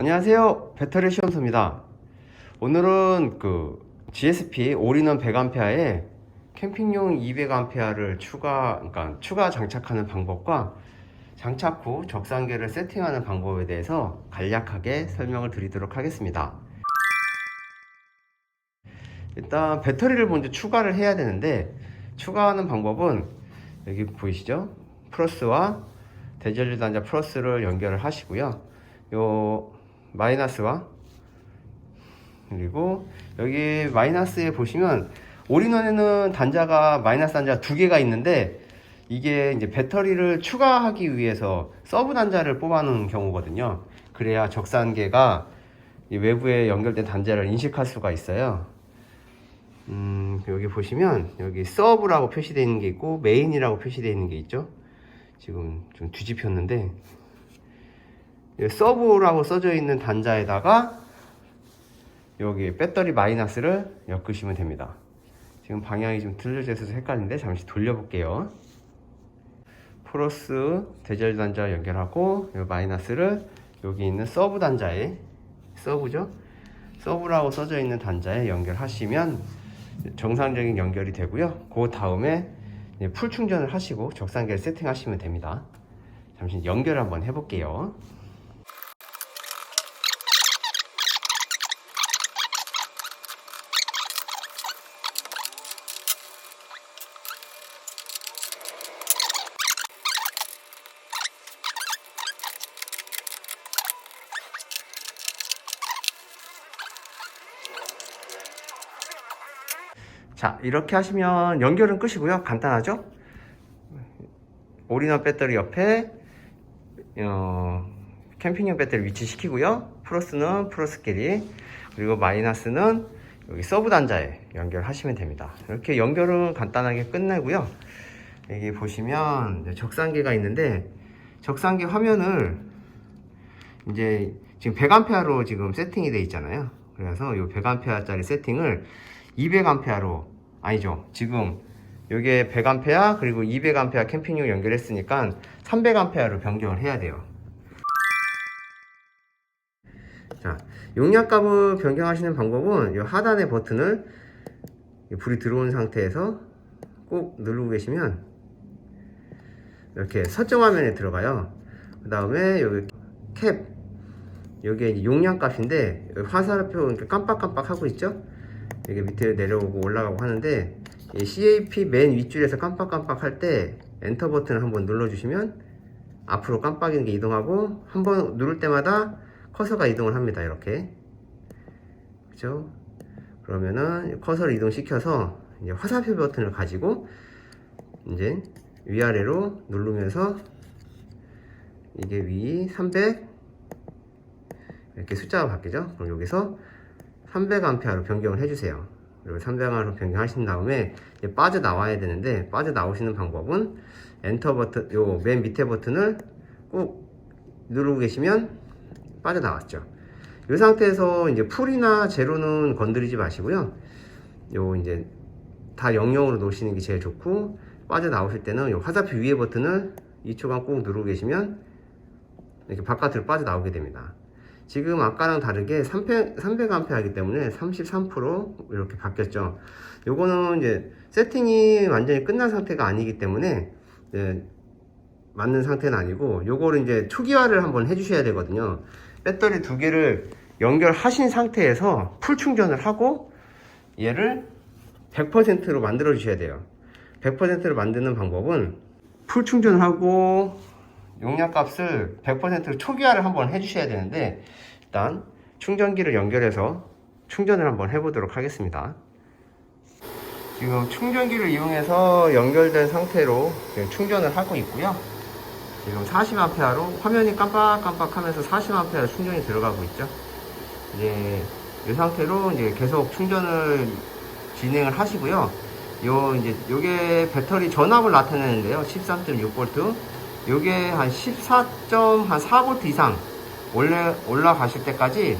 안녕하세요. 배터리 시험소입니다. 오늘은 그 GSP 올인원 100A에 캠핑용 200A를 추가, 그러니까 추가 장착하는 방법과 장착 후 적상계를 세팅하는 방법에 대해서 간략하게 설명을 드리도록 하겠습니다. 일단 배터리를 먼저 추가를 해야 되는데 추가하는 방법은 여기 보이시죠? 플러스와 대전류 단자 플러스를 연결을 하시고요. 요 마이너스와 그리고 여기 마이너스에 보시면 올인원에는 단자가 마이너스 단자 두 개가 있는데 이게 이제 배터리를 추가하기 위해서 서브 단자를 뽑아놓은 경우거든요. 그래야 적산계가 이 외부에 연결된 단자를 인식할 수가 있어요. 음, 여기 보시면 여기 서브라고 표시되어 있는 게 있고 메인이라고 표시되어 있는 게 있죠. 지금 좀 뒤집혔는데 이 서브라고 써져 있는 단자에다가 여기 배터리 마이너스를 엮으시면 됩니다. 지금 방향이 좀 틀려져 있어서 헷갈리는데 잠시 돌려볼게요. 플러스 대절 단자 연결하고 이 마이너스를 여기 있는 서브 단자에 서브죠? 서브라고 써져 있는 단자에 연결하시면 정상적인 연결이 되고요. 그 다음에 풀 충전을 하시고 적상계를 세팅하시면 됩니다. 잠시 연결 한번 해볼게요. 자 이렇게 하시면 연결은 끝이고요. 간단하죠? 올인원 배터리 옆에 어, 캠핑용 배터리 위치시키고요. 플러스는 플러스끼리 그리고 마이너스는 여기 서브 단자에 연결하시면 됩니다. 이렇게 연결은 간단하게 끝내고요. 여기 보시면 이제 적상계가 있는데 적상계 화면을 이제 지금 100A로 지금 세팅이 되어 있잖아요. 그래서 이 100A짜리 세팅을 200A로 아니죠. 지금 이게 100A 그리고 200A 캠핑용 연결했으니까 300A로 변경을 해야 돼요. 자 용량값을 변경하시는 방법은 이 하단의 버튼을 이 불이 들어온 상태에서 꼭 누르고 계시면 이렇게 설정 화면에 들어가요. 그 다음에 여기 캡. 여기에 이제 용량 값인데 여기 화살표 깜빡깜빡 하고 있죠 이게 밑에 내려오고 올라가고 하는데 이 CAP 맨 윗줄에서 깜빡깜빡 할 때 엔터 버튼을 한번 눌러주시면 앞으로 깜빡이는 게 이동하고 한번 누를 때마다 커서가 이동을 합니다 이렇게. 그죠 그러면은 커서를 이동시켜서 이제 화살표 버튼을 가지고 이제 위아래로 누르면서 이게 위 300 이렇게 숫자가 바뀌죠? 그럼 여기서 300A로 변경을 해주세요. 그리고 300A로 변경하신 다음에 빠져나와야 되는데 빠져나오시는 방법은 엔터 버튼, 요 맨 밑에 버튼을 꾹 누르고 계시면 빠져나왔죠. 이 상태에서 이제 풀이나 제로는 건드리지 마시고요. 요 이제 다 영영으로 놓으시는 게 제일 좋고 빠져나오실 때는 요 화살표 위에 버튼을 2초간 꾹 누르고 계시면 이렇게 바깥으로 빠져나오게 됩니다. 지금 아까랑 다르게 300, 300A 하기 때문에 33% 이렇게 바뀌었죠. 요거는 이제 세팅이 완전히 끝난 상태가 아니기 때문에 맞는 상태는 아니고 요거를 이제 초기화를 한번 해주셔야 되거든요. 배터리 두 개를 연결하신 상태에서 풀 충전을 하고 얘를 100%로 만들어 주셔야 돼요. 100%로 만드는 방법은 풀 충전을 하고 용량 값을 100%로 초기화를 한번 해주셔야 되는데 일단 충전기를 연결해서 충전을 한번 해보도록 하겠습니다. 지금 충전기를 이용해서 연결된 상태로 충전을 하고 있고요. 지금 40A로 화면이 깜빡깜빡 하면서 40A 충전이 들어가고 있죠. 이제 이 상태로 이제 계속 충전을 진행을 하시고요. 요 이제 요게 배터리 전압을 나타내는데요. 13.6V. 요게 한 14.4V 이상 올라, 올라가실 때까지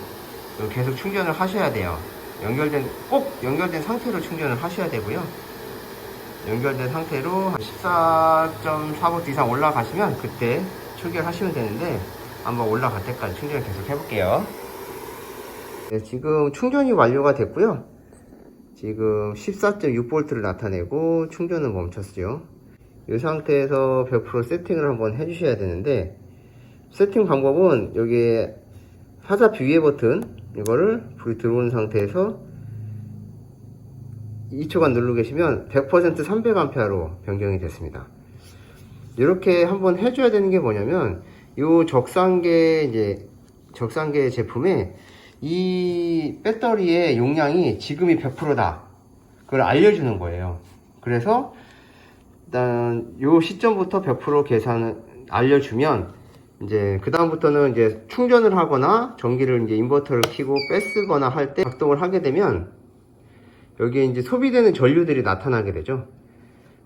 계속 충전을 하셔야 돼요. 연결된, 꼭 연결된 상태로 충전을 하셔야 되고요. 연결된 상태로 14.4V 이상 올라가시면 그때 초기화를 하시면 되는데 한번 올라갈 때까지 충전을 계속 해볼게요. 네, 지금 충전이 완료가 됐고요. 지금 14.6V를 나타내고 충전은 멈췄어요. 이 상태에서 100% 세팅을 한번 해주셔야 되는데 세팅 방법은 여기에 화살표 위에 버튼 이거를 불이 들어오는 상태에서 2초간 누르고 계시면 100% 300A로 변경이 됐습니다. 이렇게 한번 해줘야 되는 게 뭐냐면 이 적상계 이제 적상계 제품에 이 배터리의 용량이 지금이 100%다. 그걸 알려주는 거예요. 그래서 일단 요 시점부터 100% 계산을 알려주면 이제 그 다음부터는 이제 충전을 하거나 전기를 이제 인버터를 켜고 빼쓰거나 할 때 작동을 하게 되면 여기에 이제 소비되는 전류들이 나타나게 되죠.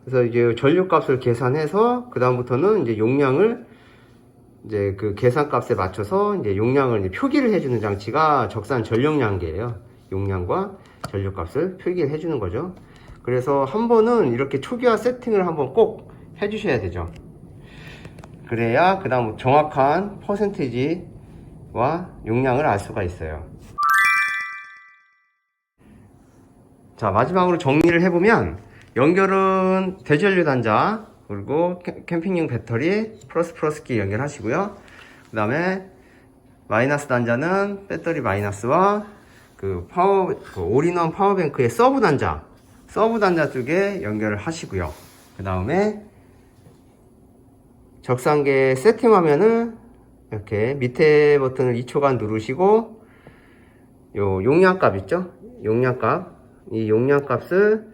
그래서 이제 전류 값을 계산해서 그 다음부터는 이제 용량을 이제 그 계산 값에 맞춰서 이제 용량을 이제 표기를 해주는 장치가 적산 전력량계예요. 용량과 전류 값을 표기를 해주는 거죠. 그래서 한 번은 이렇게 초기화 세팅을 한번 꼭 해주셔야 되죠. 그래야 그 다음 정확한 퍼센티지와 용량을 알 수가 있어요. 자 마지막으로 정리를 해보면 연결은 대전류 단자 그리고 캠- 캠핑용 배터리 플러스 플러스끼리 연결하시고요 그 다음에 마이너스 단자는 배터리 마이너스와 그 파워 그 올인원 파워뱅크의 서브 단자 서브 단자 쪽에 연결을 하시고요. 그 다음에 적상계 세팅 화면을 이렇게 밑에 버튼을 2초간 누르시고 요 용량값 있죠? 용량값. 이 용량값을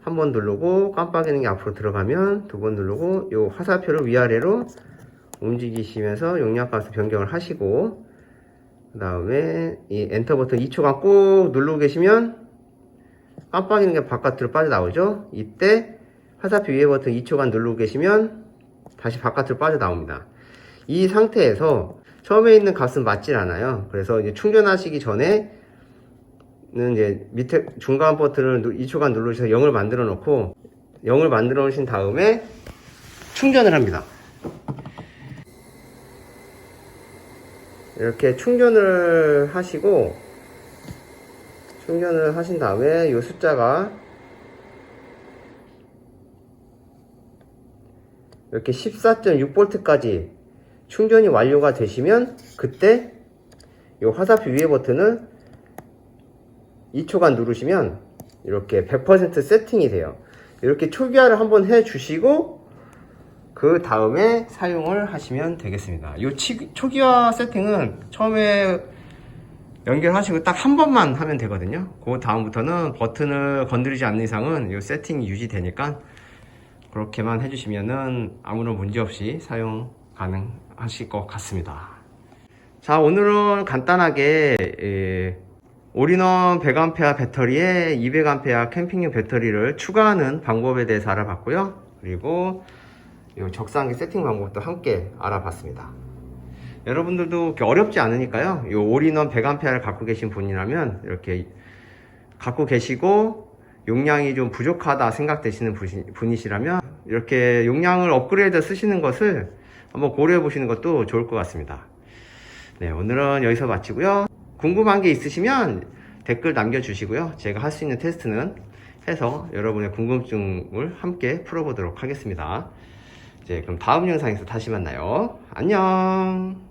한 번 누르고 깜빡이는 게 앞으로 들어가면 두 번 누르고 요 화살표를 위아래로 움직이시면서 용량값을 변경을 하시고 그 다음에 이 엔터 버튼 2초간 꾹 누르고 계시면 깜빡이는 게 바깥으로 빠져나오죠? 이때 화살표 위에 버튼 2초간 누르고 계시면 다시 바깥으로 빠져나옵니다. 이 상태에서 처음에 있는 값은 맞질 않아요. 그래서 이제 충전하시기 전에 는 이제 밑에 중간 버튼을 2초간 누르셔서 0을 만들어 놓고 0을 만들어 놓으신 다음에 충전을 합니다. 이렇게 충전을 하시고 충전을 하신 다음에 이 숫자가 이렇게 14.6V까지 충전이 완료가 되시면 그때 이 화살표 위에 버튼을 2초간 누르시면 이렇게 100% 세팅이 돼요. 이렇게 초기화를 한번 해 주시고 그 다음에 사용을 하시면 되겠습니다. 이 초기화 세팅은 처음에 연결하시고 딱 한 번만 하면 되거든요. 그 다음부터는 버튼을 건드리지 않는 이상은 이 세팅이 유지되니까 그렇게만 해주시면은 아무런 문제 없이 사용 가능하실 것 같습니다. 자, 오늘은 간단하게 예, 올인원 100A 배터리에 200A 캠핑용 배터리를 추가하는 방법에 대해서 알아봤고요. 그리고 이 적상기 세팅 방법도 함께 알아봤습니다. 여러분들도 어렵지 않으니까요. 이 올인원 100A를 갖고 계신 분이라면 이렇게 갖고 계시고 용량이 좀 부족하다 생각되시는 분이- 분이시라면 이렇게 용량을 업그레이드 쓰시는 것을 한번 고려해 보시는 것도 좋을 것 같습니다. 네, 오늘은 여기서 마치고요. 궁금한 게 있으시면 댓글 남겨주시고요. 제가 할 수 있는 테스트는 해서 여러분의 궁금증을 함께 풀어보도록 하겠습니다. 이제 그럼 다음 영상에서 다시 만나요. 안녕!